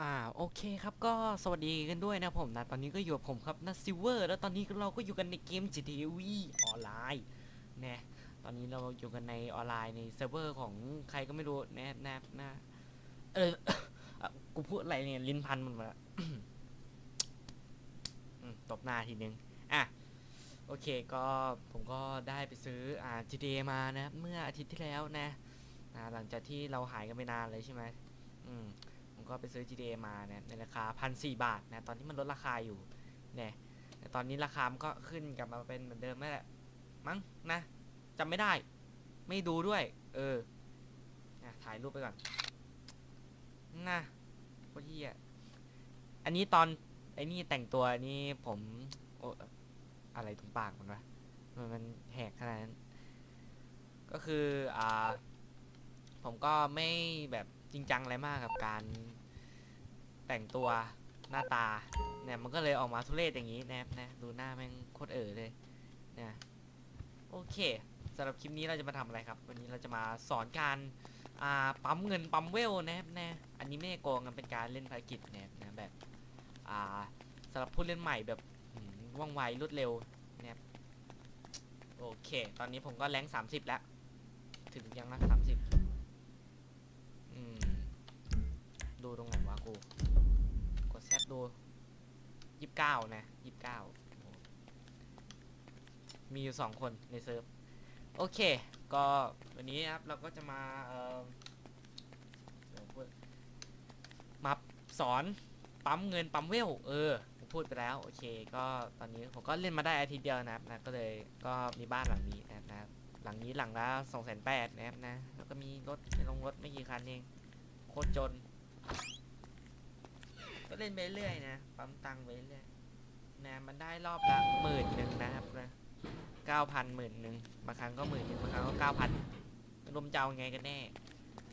อ่าโอเคครับก็สวัสดีกันด้วยนะผมนะ ตอนนี้ก็อยู่กับผมครับนะซิเวอร์แล้วตอนนี้เราก็อยู่กันในเกม GTA V ออนไลน์นะตอนนี้เราอยู่กันในออนไลน์ในเซิร์ฟเวอร์ของใครก็ไม่รู้นะนะนะเออกูพูดอะไรเนี่ยลิ้นพันมันมาตบหน้าทีนึงอะโอเคก็ผมก็ได้ไปซื้ออ่า GTA มานะ เมื่ออาทิตย์ที่แล้วนะอ่หลังจากที่เราหายกันไปนานเลยใช่ไหมอืม ก็ไปซื้อ GTA มาเนี่ยในราคาพันสบาทนะตอนนี้มันลดราคาอยู่เนี่ยแต่ตอนนี้ราคามันก็ขึ้นกลับมาเป็นเหมือนเดิมนั่แหละมั้งนะจำไม่ได้ ไม่ดูด้วย เออนะถ่ายรูปไปก่อนนะโคตรเหี้ยอันนี้ตอนไอ้นี่แต่งตัวนี่ผมโออะไรถุงปากมันวะมันมันแหกขนาดนั้น ก็คืออ่าผมก็ไม่แบบจริงจังอะไรมากกับการ แต่งตัวหน้าตาเนี่ยมันก็เลยออกมาทุเรศอย่างนี้แนบนะดูหน้าแม่งโคตรเอ๋อเลยเนี่ยโอเคสำหรับคลิปนี้เราจะมาทำอะไรครับ วันนี้เราจะมาสอนการปั๊มเงินปั๊มเวลนะครับนะอันนี้ไม่ได้โกงกันเป็นการเล่นภารกิจนะครับนะแบบอ่าสำหรับผู้เล่นใหม่แบบว่องไวรวดเร็วนะครับโอเค ตอนนี้ผมก็แรง30 แล้ว ถึงยังนะ30 อืม ดูตรงไหนวะกู กดแซดดูยี่สิบเก้านะยี่สิบเก้ามีอยู่สองคนในเซิร์ฟ โอเค ก็วันนี้นะครับ เราก็จะมาเอ่อมาสอนปั๊มเงินปั๊มเวล เออ ผมพูดไปแล้ว โอเค ก็ตอนนี้ผมก็เล่นมาได้อาทิตย์เดียวนะครับนะ ก็เลยก็มีบ้านหลังนี้นะครับนะหลังนี้หลังละสองแสนแปดนะครับนะ แล้วก็มีรถในโรงรถไม่กี่คันเอง โคตรจน ก็เล่นไปเรื่อยนะ ปั๊มตังค์ไปเรื่อย นะมันได้รอบละหมื่นหนึ่งนะครับนะเก้าพันหมื่นหนึ่งบางครั้งก็หมื่นหนึ่งบางครั้งก็เก้าพันรวมจะเอาไงกันแน่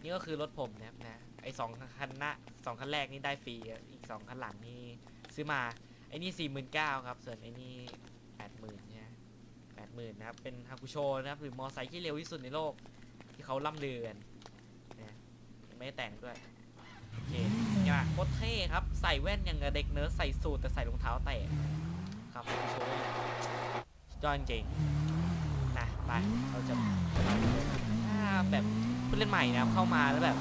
นี่ก็คือรถผมนะครับนะ ไอสองคันน้าสองคันแรกนี่ได้ฟรี อีกสองคันหลังนี่ซื้อมา ไอนี่สี่หมื่นเก้าครับ ส่วนไอนี่แปดหมื่นเนี่ยแปดหมื่นนะครับ เป็นฮากุโชนะครับ หรือมอไซค์ที่เร็วที่สุดในโลก ที่เขาล่ำเลือกันนะไม่แต่งด้วย โอเคเนี่ยโคตรเท่ครับ ใส่แว่นอย่างเด็กเนิร์ดใส่สูทแต่ใส่รองเท้าแตะ ครับโชว์ยอดจริงนะไปเราจะถ้าแบบผู้เล่นใหม่นะเข้ามาแล้วแบบ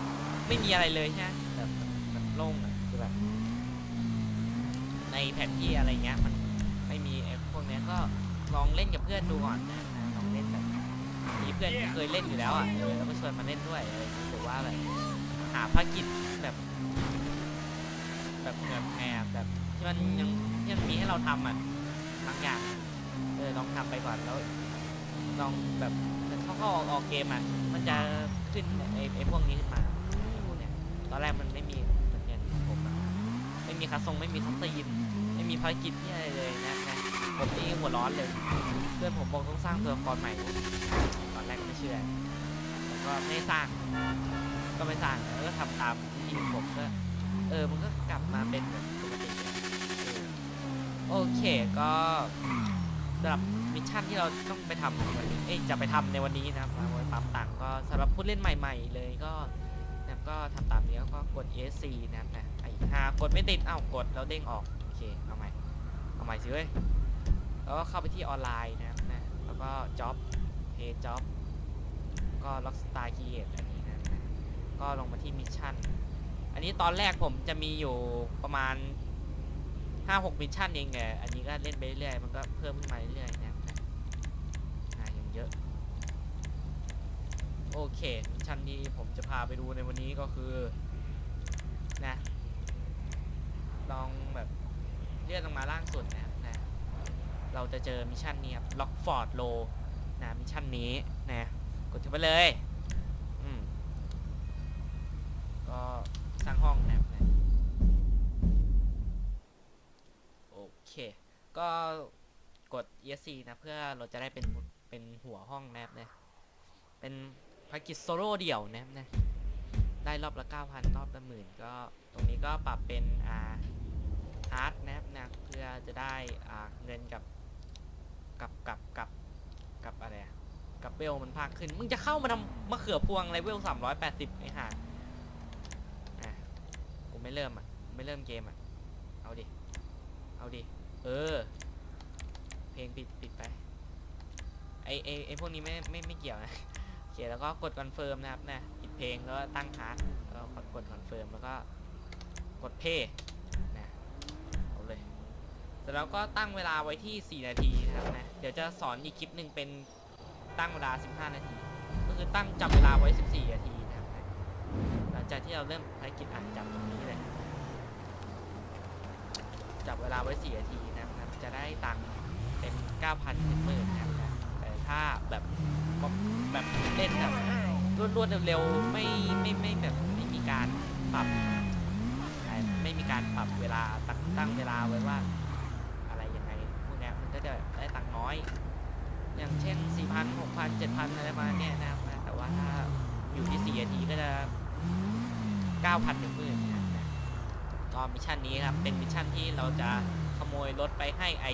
ไม่มีอะไรเลยใช่ไหมแบบแบบโล่งอะคือแบบ ในแผนที่อะไรเงี้ยมันไม่มีไอ้พวกเนี้ยก็ลองเล่นกับเพื่อนดูก่อนนะลองเล่นแบบมีเพื่อนที่เคยเล่นอยู่แล้วอะเออแล้วก็ชวนมาเล่นด้วยเงี้ยหรือว่าแบบหาภารกิจแบบ แบบเหมือนแอบแบบที่มันยังที่มันมีให้เราทำอะ บางอย่างเออลองทำไปก่อนแล้ว ลองแบบเข้าเข้าออกออกเกมอะ มันจะขึ้นไอ้ไอ้พวกนี้ขึ้นมาไอ้พวกเนี้ยตอนแรกมันไม่มีเหมือนกันผมอะไม่มีคัสซงไม่มีคัสซีนไม่มีภารกิจที่อะไรเลยนะนะผมนี่หัวร้อนเลยเพื่อนผมบอกต้องสร้างตัวละครใหม่ ตอนแรกก็ไม่เชื่อแล้วก็ไม่สร้าง ก็ไม่สร้างแล้วก็ทำตามที่ผมก็เออมันก็กลับมาเป็นเหมือนปกติเลยเออ โอเคก็สำหรับมิชชั่นที่เราต้องไปทำในวันนี้เอ้ยจะไปทำในวันนี้นะครับมาปั๊มตังก็สำหรับผู้เล่นใหม่ ๆ เลยก็นะครับก็ทำตามนี้แล้วก็กด ESC นะครับนะไอ้หากดไม่ติดเอ้ากดแล้วเด้งออกโอเคเอาใหม่เอาใหม่สิเว้ยแล้วก็เข้าไปที่ออนไลน์นะครับนะแล้วก็ job pay job ก็ Rockstar Create อันนี้นะก็ลงมาที่มิชชั่นอันนี้ตอนแรกผมจะมีอยู่ประมาณ ห้าหกมิชชั่นเองแต่อันนี้ก็เล่นไปเรื่อยๆมันก็เพิ่มขึ้นมาเรื่อยๆนะครับนะอ่าอย่างเยอะ โอเคมิชชั่นที่ผมจะพาไปดูในวันนี้ก็คือนะลองแบบเลื่อนลงมาล่างสุดนะครับนะเราจะเจอมิชชั่นนี้ครับล็อกฟอร์ดโลนะมิชชั่นนี้นะกดเข้าไปเลยอืมก็สร้างห้องนะครับนะ เค ก็กด ESC นะ เพื่อเราจะได้เป็นเป็นหัวห้องนะครับนะ เป็นภารกิจโซโล่เดี่ยวนะครับนะ ได้รอบละ 9,000 รอบละหมื่นก็ตรงนี้ก็ปรับเป็นอ่าฮาร์ดนะครับนะเพื่อจะได้อ่าเงินกับกับกับกับกับอะไรกับเวลมันพากขึ้น มึงจะเข้ามาทำมะเขือพวงอะไรเวล380ไอ้ห่าอะกูไม่เริ่มอะไม่เริ่มเกมอะ เอาดิ เอาดิ เออ เพลงปิดปิดไป ไอไอไอพวกนี้ไม่ไม่ไม่เกี่ยวนะโอเคแล้วก็กดคอนเฟิร์มนะครับนะปิดเพลงแล้วตั้งฮาร์ดแล้วก็กดคอนเฟิร์มแล้วก็กดเพย์นะเอาเลยเสร็จแล้วก็ตั้งเวลาไว้ที่ 4 นาทีนะครับนะเดี๋ยวจะสอนอีกคลิปหนึ่งเป็นตั้งเวลา 15 นาที ก็คือตั้งจับเวลาไว้ 14 นาทีนะครับนะหลังจากที่เราเริ่มภารกิจอ่านจับตรงนี้เลย จับเวลาไว้4นาทีนะครับ จะได้ตังค์เป็น 9,000ถึงหมื่นนะครับแต่ถ้าแบบแบบเล่นแบบรวดๆเร็วๆไม่ไม่ไม่แบบไม่มีการปรับไม่มีการปรับเวลาตั้งตั้งเวลาไว้ว่า อะไรยังไงพวกนี้มันก็จะได้ตังค์น้อย อย่างเช่น 4,000 6,000 7,000 อะไรประมาณเนี้ยนะครับแต่ว่าถ้าอยู่ที่4นาทีก็จะ 9,000ถึงหมื่นนะครับน ก็มิชชั่นนี้ครับ เป็นมิชชั่นที่เราจะขโมยรถไปให้ไอ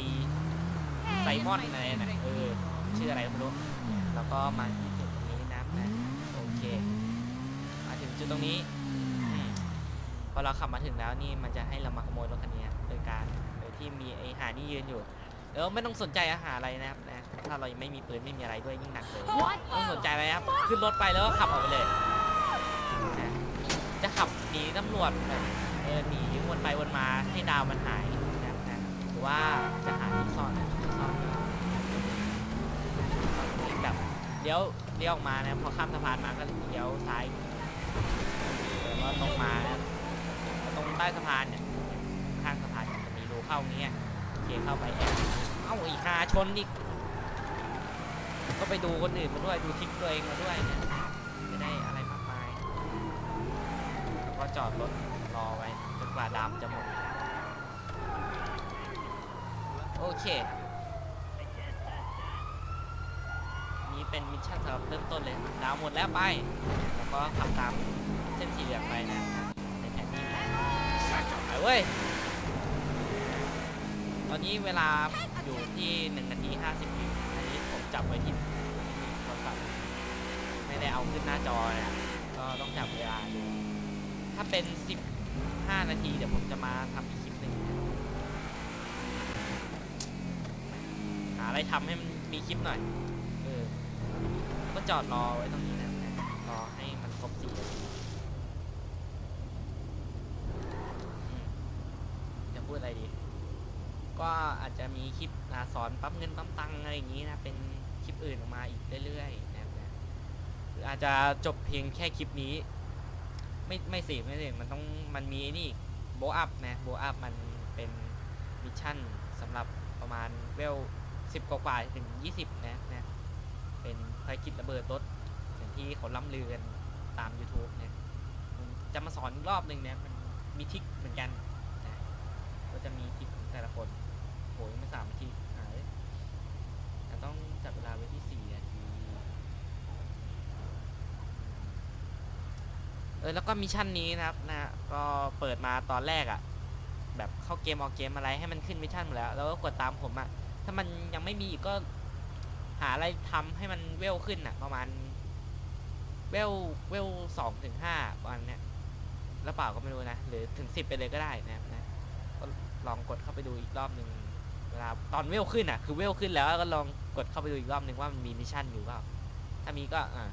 ไซมอนอะไรนะเออชื่ออะไรก็ไม่รู้แล้วก็มาที่จุดตรงนี้นะครับนะโอเค มาถึงจุดตรงนี้อืมพอเราขับมาถึงแล้วนี่มันจะให้เรามาขโมยรถคันนี้โดยการโดยที่มีไอหานี่ยืนอยู่แล้วไม่ต้องสนใจอาหารอะไรนะครับนะถ้าเรายังไม่มีปืนไม่มีอะไรด้วยยิ่งหนักเลย What? ไม่ต้องสนใจอะไรครับขึ้นรถไปแล้วก็ขับออกไปเลยนะจะขับหนีตำรวจแบบ เออหนีวนไปวนมาให้ดาวมันหายนะนะหรือว่าจะหาที่ซ่อนนะที่ซ่อนก็ซ่อนตรงนี้แบบเลี้ยวเลี้ยวออกมานะพอข้ามสะพานมาก็เลี้ยวซ้ายแล้วก็ตรงมานะตรงใต้สะพานเนี่ยข้างสะพานจะมีรูเข้าเงี้ยเคเข้าไปแอบเอ้าอีกคาชนอีกก็ไปดูคนอื่นมาด้วยดูทริปตัวเองมาด้วยเนี่ยไม่ได้อะไรมากมายแล้วก็จอดรถ กว่าดามจะหมด โอเค นี่เป็นมิชชั่นสำหรับเริ่มต้นเลย ดาวหมดแล้วไป แล้วก็ขับตามเส้นสีเหลืองไปนะในแผนที่ไปเว้ย ตอนนี้เวลาอยู่ที่1นาที50วิอันนี้ผมจับไว้ที่โทรศัพท์ไม่ได้เอาขึ้นหน้าจอนะก็ต้องจับเวลาดูถ้าเป็น 5 นาที เดี๋ยวผมจะมาทำอีกคลิปหนึ่งหาอะไรทำให้มันมีคลิปหน่อย เออ ก็จอดรอไว้ตรงนี้นะรอให้มันครบสี่นาทีจะพูดอะไรดี ก็อาจจะมีคลิปสอนปั๊มเงินปั๊มตังอะไรอย่างนี้นะ เป็นคลิปอื่นออกมาอีกเรื่อยๆนะครับนะหรืออาจจะจบเพียงแค่คลิปนี้ ไม่ไม่สิไม่สิมันต้องมันมีนี่โบอัพนะโบอัพมันเป็นมิชชั่นสำหรับประมาณเวลสิบกว่าๆถึง20นะนะเป็นภารกิจระเบิดรถอย่างที่เขาล่ำลือกันตาม YouTube เนี่ยจะมาสอนรอบหนึ่งเนี่ยมันมีทิกเหมือนกันนะก็จะมีทิกของแต่ละคนโหยไม่สามนาทีหายจะต้องจับเวลาไว้ที่4 นาที เออแล้วก็มิชชั่นนี้นะครับนะก็เปิดมาตอนแรกอะ่ะ แบบเข้าเกมออกเกมอะไรให้มันขึ้นมิชชั่นหมดแล้ว แล้วก็กดตามผมอะ่ะ ถ้ามันยังไม่มีอีกก็หาอะไรทำให้มันเวลขึ้นอะ่ะ ประมาณเวลเวลสองถึงห้าประมาณเนี้ยแล้วเปล่าก็ไม่รู้นะ หรือถึงสิบไปเลยก็ได้นะครับนะก็ลองกดเข้าไปดูอีกรอบหนึ่งเวลาตอนเวลขึ้นอะ คือเวลขึ้นแล้วก็ลองกดเข้าไปดูอีกรอบหนึ่งว่ามันมีมิชชั่นอยู่เปล่าถ้ามีก็อ่า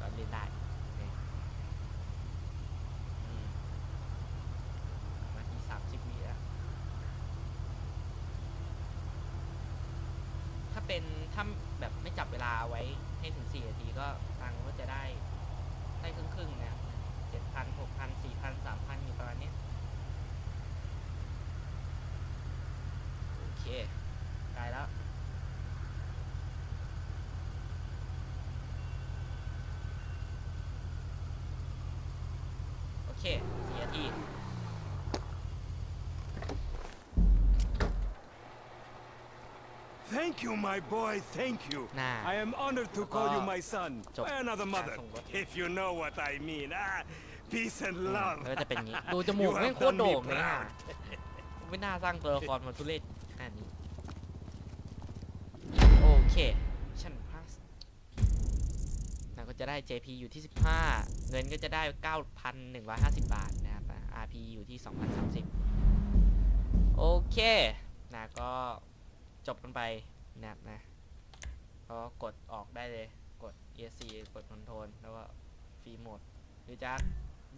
ก็เล่นได้ อืมนาทีสามสิบวิแล้ว ถ้าเป็น ถ้าแบบไม่จับเวลาไว้ให้ถึงสี่นาทีก็ตังค์ก็จะได้ได้ครึ่งครึ่งๆนะเจ็ดพันหกพันสี่พันสามพันอยู่ประมาณนี้โอเคได้แล้วโอเคสี่นาที Thank you, my boy, thank you. น่า I am honored to call you my son. Chop. By another mother. Ah, song If you know what I mean. Ah, peace and อืม love. แล้วก็จะเป็นอย่างนี้ ดูจมูก You have ไม่งโคตร done me โด่งเลยอะ proud. ไม่น่าสร้างตัวละครมาทุเรศขนาดนี้ โอเคชั่นพาสเราก็จะได้ JP อยู่ที่ 15 เงินก็จะได้ 9,150 บาทนะครับอะ RP อยู่ที่ 2030 โอเคนะก็จบกันไป นะครับนะก็กดออกได้เลยกด ESC กด Control แล้วก็ฟรีโหมดหรือจะ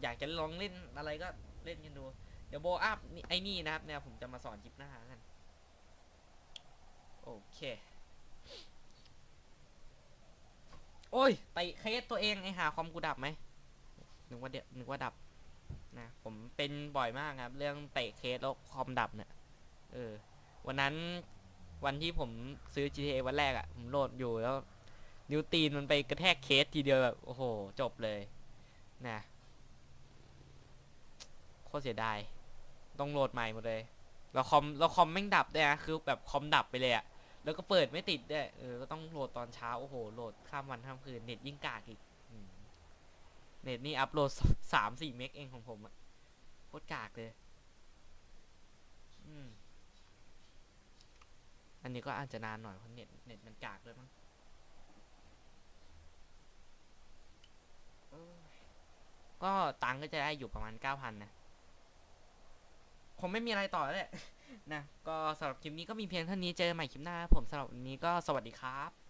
อยากจะลองเล่นอะไรก็เล่นกันดู เดี๋ยวโบอัพนี่ไอ้นี่นะครับเนี่ยผมจะมาสอนคลิปหน้ากันโอเค โอ้ยไปเคสตัวเองไอหาคอมกูดับไหมนึกว่าเดี๋ยวนึกว่าดับนะผมเป็นบ่อยมากครับ เรื่องเตะเคสแล้วคอมดับเนี่ยเออวันนั้น วันที่ผมซื้อ GTA วันแรกอะ่ะ ผมโหลดอยู่แล้ว นิ้วตีนมันไปกระแทกเคสทีเดียวแบบ โอ้โห จบเลยนะโคตรเสียดาย ต้องโหลดใหม่หมดเลยแล้วคอมแล้วคอมแม่งดับด้วยนะคือแบบคอมดับไปเลยอะแล้วก็เปิดไม่ติดด้วยเออก็ต้องโหลดตอนเช้าโอ้โหโหลดข้ามวันข้ามคืนเน็ตยิ่งกากอีกเน็ตนี่อัพโหลดสามสี่เมกเองของผมอะโคตรกากเลย อืม อั นี้ก็อาจจะนานหน่อยเพราะเน็ตเน็ตมันกากด้วยมั้งก็ตังก็จะได้อยู่ประมาณเก้าพันนะคงไม่มีอะไรต่อแล้วแหละนะ ก็สำหรับคลิปนี้ก็มีเพียงเท่านี้เจอใหม่คลิปหน้า ผมสำหรับวันนี้ก็สวัสดีครับ